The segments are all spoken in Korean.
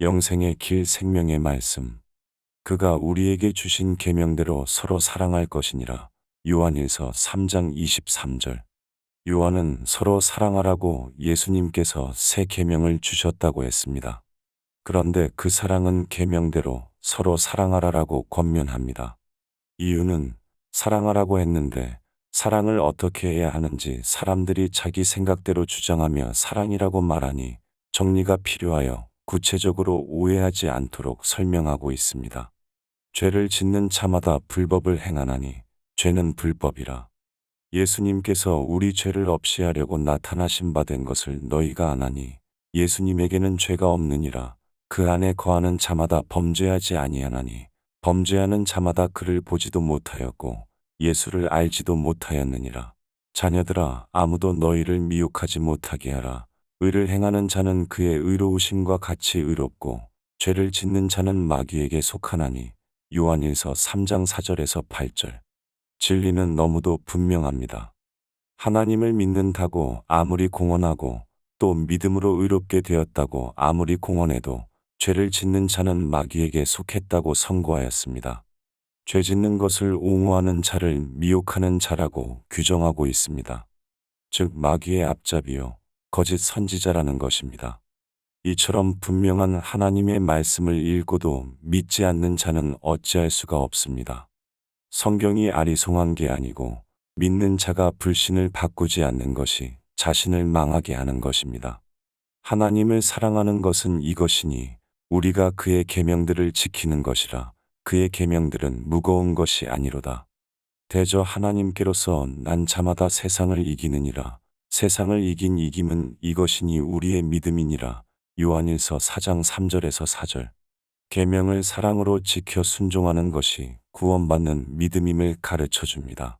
영생의 길 생명의 말씀. 그가 우리에게 주신 계명대로 서로 사랑할 것이니라. 요한일서 3장 23절. 요한은 서로 사랑하라고 예수님께서 새 계명을 주셨다고 했습니다. 그런데 그 사랑은 계명대로 서로 사랑하라라고 권면합니다. 이유는 사랑하라고 했는데 사랑을 어떻게 해야 하는지 사람들이 자기 생각대로 주장하며 사랑이라고 말하니 정리가 필요하여 구체적으로 오해하지 않도록 설명하고 있습니다. 죄를 짓는 자마다 불법을 행하나니 죄는 불법이라. 예수님께서 우리 죄를 없이 하려고 나타나신 바 된 것을 너희가 아나니 예수님에게는 죄가 없느니라. 그 안에 거하는 자마다 범죄하지 아니하나니 범죄하는 자마다 그를 보지도 못하였고 예수를 알지도 못하였느니라. 자녀들아 아무도 너희를 미혹하지 못하게 하라. 의를 행하는 자는 그의 의로우심과 같이 의롭고 죄를 짓는 자는 마귀에게 속하나니 요한일서 3장 4절에서 8절. 진리는 너무도 분명합니다. 하나님을 믿는다고 아무리 공언하고 또 믿음으로 의롭게 되었다고 아무리 공언해도 죄를 짓는 자는 마귀에게 속했다고 선고하였습니다. 죄 짓는 것을 옹호하는 자를 미혹하는 자라고 규정하고 있습니다. 즉 마귀의 앞잡이요 거짓 선지자라는 것입니다. 이처럼 분명한 하나님의 말씀을 읽고도 믿지 않는 자는 어찌할 수가 없습니다. 성경이 아리송한 게 아니고 믿는 자가 불신을 바꾸지 않는 것이 자신을 망하게 하는 것입니다. 하나님을 사랑하는 것은 이것이니 우리가 그의 계명들을 지키는 것이라 그의 계명들은 무거운 것이 아니로다. 대저 하나님께로서 난 자마다 세상을 이기느니라. 세상을 이긴 이김은 이것이니 우리의 믿음이니라. 요한일서 4장 3절에서 4절. 계명을 사랑으로 지켜 순종하는 것이 구원받는 믿음임을 가르쳐 줍니다.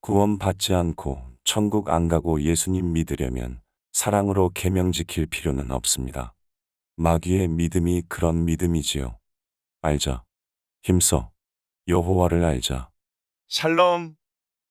구원받지 않고 천국 안 가고 예수님 믿으려면 사랑으로 계명 지킬 필요는 없습니다. 마귀의 믿음이 그런 믿음이지요. 알자. 힘써. 여호와를 알자. 샬롬.